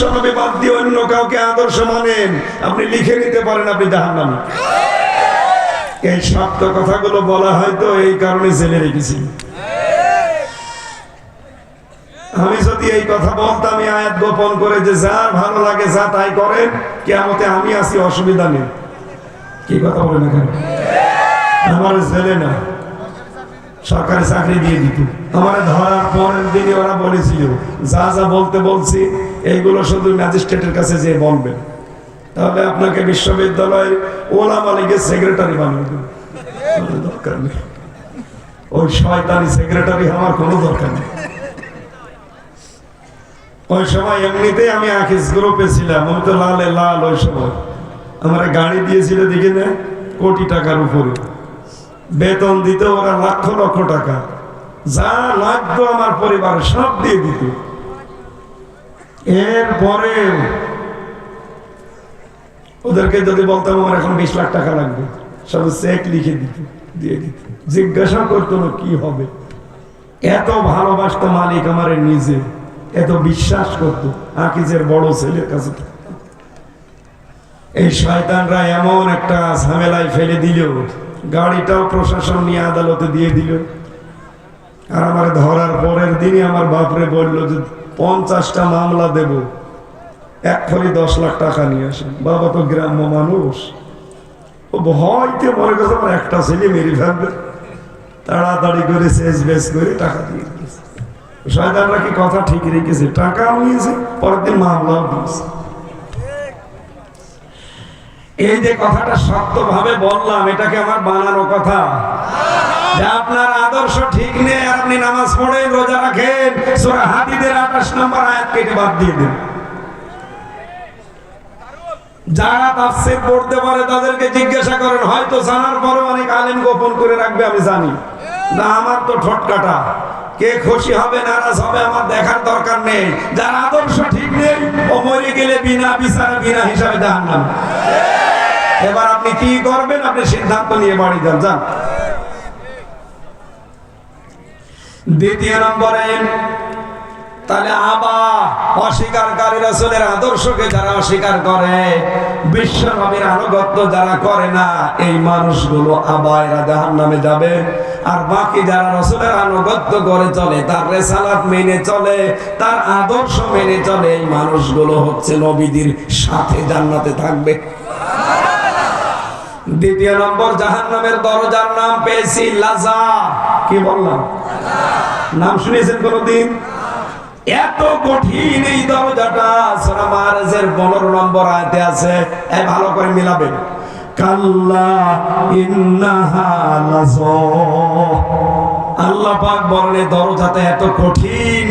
বিশ্বনবী বাদ দিয়ে অন্য কাউকে আদর্শ মানেন, আপনি লিখে নিতে পারেন আপনি জাহান্নামী। এই শক্ত কথাগুলো বলা হয়তো এই কারণে জেলে রেখেছি। আমি যদি এই কথা বলতাম, এই আয়াত গোপন করে যে যার ভালো লাগে যা তাই করেন কেমতে আমি আছি, অসুবিধা নেই। কি কথা বলেন এখানে? আমার জেলে না। সরকারি চাকরি দিয়ে দিত। আমার ধরার পরের দিনে ওরা বলেছিল, যা যা বলতে বলছি এইগুলো শুধু ম্যাজিস্ট্রেটের কাছে যে বলবেন। তাহলে আপনাকে বিশ্ববিদ্যালয়ের ওলা মালিকের সেক্রেটারি বানিয়ে দেবে। দরকার নেই। ওই শয়তানি সেক্রেটারি আমার কোনো দরকার নেই। ওই সময় এমনিতেই আমি আকিস গ্রুপে ছিলাম আমি তো লালে লাল ওই সময়। আমার গাড়ি দিয়েছিল দেখে না, কোটি টাকার উপরে। বেতন দিত ওরা লক্ষ লক্ষ টাকা। যা লাগতো আমার পরিবার সব দিয়ে দিত। এরপরে ওদেরকে যদি বলতাম, আমার এখন বিশ লাখ টাকা লাগবে। সব চেক লিখে দিত, দিয়ে দিত। জিজ্ঞাসা করতো না কি হবে। এত ভালোবাসতো মালিক আমার নিজে, এত বিশ্বাস করতো, আকিজের বড় ছেলের কাছে। এই শয়তানরা এমন একটা ঝামেলায় ফেলে দিল, গাড়িটাও প্রশাসন নিয়ে আদালতে দিয়ে দিল। আর আমার ধরার পরের দিনই আমার বাপরে বলল যে পঞ্চাশটা মামলা দেব। এক খরি দশ লাখ টাকা নিয়ে আসেন। বাবা তো গ্রাম্য মানুষ। ও ভয়তে মনে করছে আমার একটা ছেলে মেরে ফেলবে। তাড়াতাড়ি করে শেষ বেশ করে টাকা দিয়ে দিয়েছে। শয়তানরা কি কথা ঠিক রেখেছে, টাকাও নিয়েছে, পরের দিন মামলাও দিয়েছে। এই যে কথাটা শক্ত ভাবে বললাম, এটাকে আমার বানানো কথা। আপনার আদর্শ ঠিক নেই আর আপনি নামাজ পড়েন রোজা রাখেন, সূরা 28 নম্বর আয়াত কেটে বাদ দিয়ে দেন। যারা তাফসীর পড়তে পারে তাদেরকে জিজ্ঞাসা করেন, হয়তো জানার পরে অনেক আলেম গোপন করে রাখবে, আমি জানি। না, আমার তো ঠোঁট কাটা। কে খুশি হবে, নারাজ হবে, আমার দেখার দরকার নেই। যার আদর্শ ঠিক নেই, ও মরে গেলে বিনা বিচারে, বিনা হিসাবে জাহান্নাম। এবার আপনি কি করবেন? আপনি সিদ্ধান্ত নিয়ে বাড়ি যান যান। দ্বিতীয় নম্বরে, তাহলে আবা অস্বীকারী রাসূলের আদর্শকে যারা অস্বীকার করে, বিশ্ব নবীর আনুগত্য যারা করে না, এই মানুষগুলো আবায়রা জাহান নামে যাবে। আর বাকি যারা রসুলের আনুগত্য করে চলে, তার রেসালাত মেনে চলে, তার আদর্শ মেনে চলে, এই মানুষগুলো হচ্ছে নবীদের সাথে জান্নাতে থাকবে। দ্বিতীয় নম্বর জাহান নামের দরজার নাম পেয়েছি লাজা। কি বললাম? নাম শুনেছেন কোনদিন? এত কঠিন এই দরজাটা সোনা মহারাজের পনেরো নম্বর আয়তে আছে এই ভালো করে মিলাবেন। আল্লাহ পাক বলেন দরজাতে এত কঠিন